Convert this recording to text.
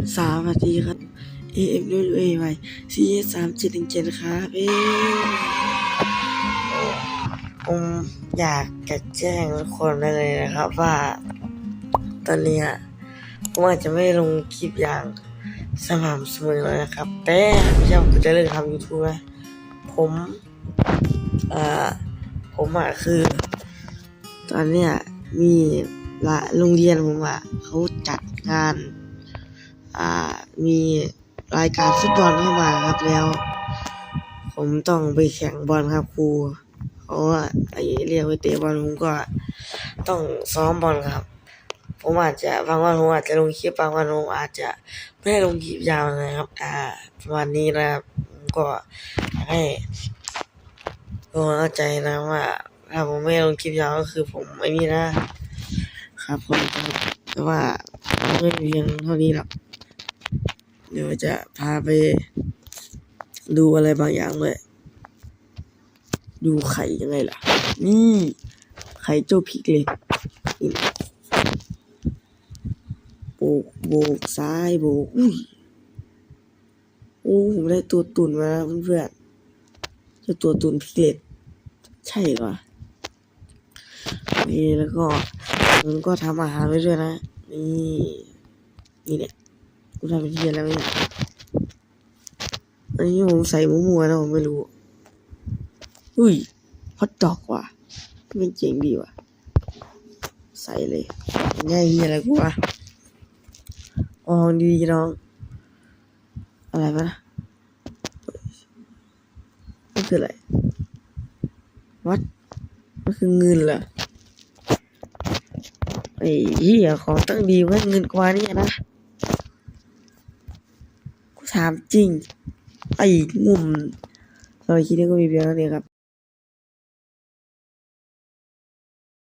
สวัสดีครับ AM ด้วยเอไว CS สามเจ็ดหนึ่งเจ็ดครับเอผมอยากจะแจ้งทุกคนได้เลยนะครับ ว่า ตอนนี้ผมอาจจะไม่ลงคลิปอย่างสม่ำเสมอเลยนะครับ แต่ไม่ใช่ผมจะเลิกทำ YouTube นะ ผมเอ่อผมอะคือ ตอนเนี้ยมีละโรงเรียนผมอะเขาจัดงาน มีรายการฟุตบอลเข้ามาครับแล้ว ผมต้องไปแข่งบอลครับครูเขาว่าไอเรียกไปเตะบอลผมก็ต้องซ้อมบอลครับ ผมอาจจะบางวันผมอาจจะลงคลิปบางวันผมอาจจะไม่ได้ลงคลิปยาวนะครับ อ่าประมาณนี้นะครับผมก็ให้กคนเข้าใจนะว่าถ้าผมไม่ลงคลิปยาวก็คือผมไม่มีนะ ครับผมแต่ว่าไม่เพียงเท่านี้หรอก เดี๋ยวจะพาไปดูอะไรบางอย่างเลยดูไข่ยังไงล่ะ นี่ไข่เจ้าพริกเล็กโบกโบกซ้ายโบกอุ้ยโอ้ผมได้ตัวตุ่นมาแล้วเพื่อนๆจ้าตัวตุ่นพริกเล็กใช่เหรอนี่แล้วก็มันก็ทำอาหารไว้ด้วยนะ นี่ นี่เนี่ย กูทำเป็นเทียนแล้วเนี่ยอันนี้ผมใส่มูมัวนะผมไม่รู้ อุ้ยฮอตดอกว่ะมันเจ๋งดีว่ะ ใส่เลยง่ายเฮียอะไรกูวะอ๋อดีๆน้อง อะไรวะนะนี่คืออะไร วัดมันคือเงินเหรอไอ้เหี้ยของตั้งดีว่าเงินกว่านี่นะ ถามจริง ไอ้งุ่มสำหรับคลิปนี้ก็มีเพียงเท่านี้ครับ